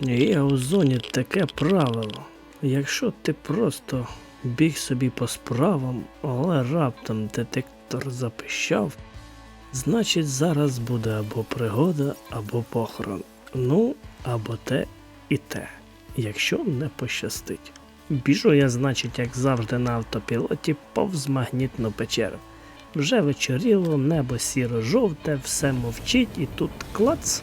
Є у зоні таке правило. Якщо ти просто біг собі по справам, але раптом детектор запищав, значить зараз буде або пригода, або похорон. Ну, або те і те, якщо не пощастить. Біжу я, значить, як завжди на автопілоті, повз магнітну печеру. Вже вечоріло, небо сіро-жовте, все мовчить, і тут клац.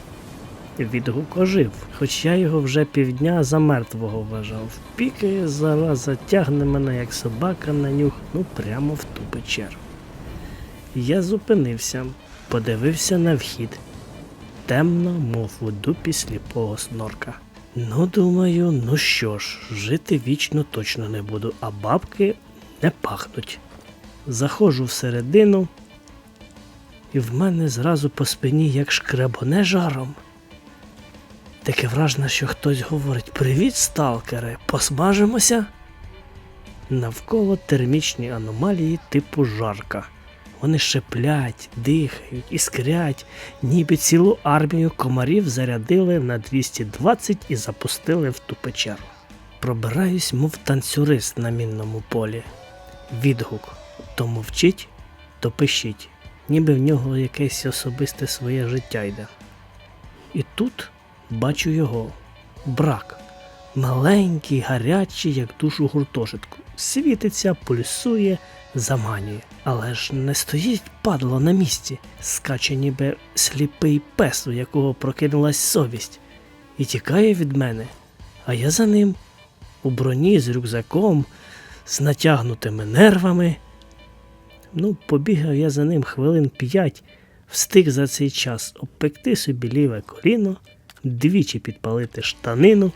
Відгук ожив, хоч я його вже півдня за мертвого вважав. Пікає зараза, тягне мене, як собака на нюх, ну прямо в ту печеру. Я зупинився, подивився на вхід. Темно, мов у дупі сліпого снорка. Ну, думаю, ну що ж, жити вічно точно не буду, а бабки не пахнуть. Заходжу всередину, і в мене зразу по спині як шкребоне жаром. Таке враження, що хтось говорить: Привіт, сталкери, посмажимося. Навколо термічні аномалії типу жарка. Вони шиплять, дихають, іскрять, ніби цілу армію комарів зарядили на 220 і запустили в ту печеру. Пробираюсь, мов танцюрист на мінному полі. Відгук то мовчить, то пишіть, ніби в нього якесь особисте своє життя йде. І тут бачу його брак. Маленький, гарячий, як душу гуртожитку. Світиться, пульсує, заманює. Але ж не стоїть падло на місці, скаче ніби сліпий пес, у якого прокинулась совість, і тікає від мене. А я за ним у броні з рюкзаком, з натягнутими нервами. Ну, побігав я за ним хвилин п'ять, встиг за цей час обпекти собі ліве коліно, двічі підпалити штанину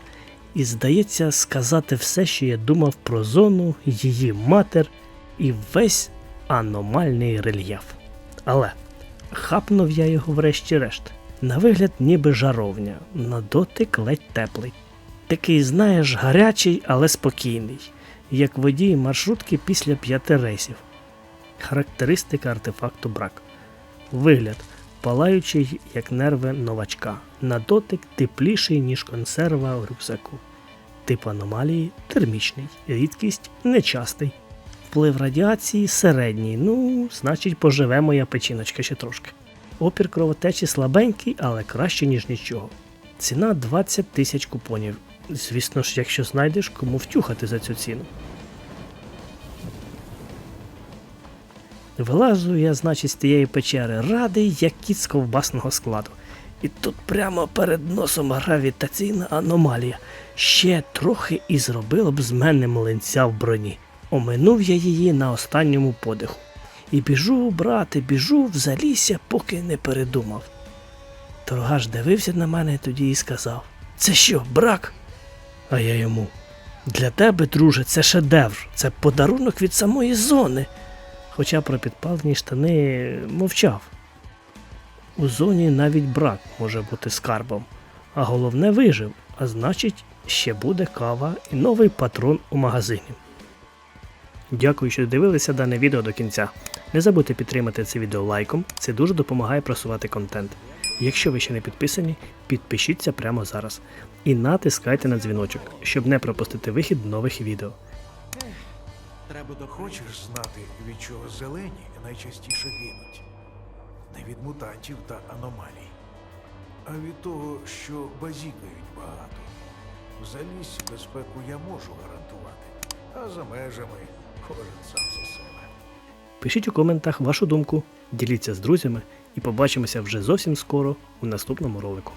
і, здається, сказати все, що я думав про зону, її матер і весь аномальний рельєф. Але хапнув я його врешті-решт. На вигляд, ніби жаровня, на дотик ледь теплий. Такий, знаєш, гарячий, але спокійний, як водій маршрутки після п'яти рейсів. Характеристика артефакту брак. Вигляд палаючий, як нерви новачка. На дотик тепліший, ніж консерва в рюкзаку. Тип аномалії термічний, рідкість нечастий. Вплив радіації середній, ну, значить, поживе моя печіночка ще трошки. Опір кровотечі слабенький, але краще, ніж нічого. Ціна 20 тисяч купонів. Звісно ж, якщо знайдеш, кому втюхати за цю ціну. Вилазу я, значить, з тієї печери, радий, як кіт з ковбасного складу. І тут прямо перед носом гравітаційна аномалія. Ще трохи і зробила б з мене млинця в броні. Оминув я її на останньому подиху. І біжу, брате, біжу в залісся, поки не передумав. Торгаш дивився на мене тоді і сказав: Це що, брак? А я йому. Для тебе, друже, це шедевр, це подарунок від самої зони. Хоча про підпалені штани мовчав. У зоні навіть брак може бути скарбом, а головне вижив, а значить, ще буде кава і новий патрон у магазині. Дякую, що дивилися дане відео до кінця. Не забудьте підтримати це відео лайком, це дуже допомагає просувати контент. Якщо ви ще не підписані, підпишіться прямо зараз і натискайте на дзвіночок, щоб не пропустити вихід нових відео. Треба хочеш знати, від чого зелені найчастіше гинуть. Не від мутантів та аномалій, а від того, що базікають багато. В заліссі безпеку я можу гарантувати, а за межами кожен сам за себе. Пишіть у коментах вашу думку, діліться з друзями і побачимося вже зовсім скоро у наступному ролику.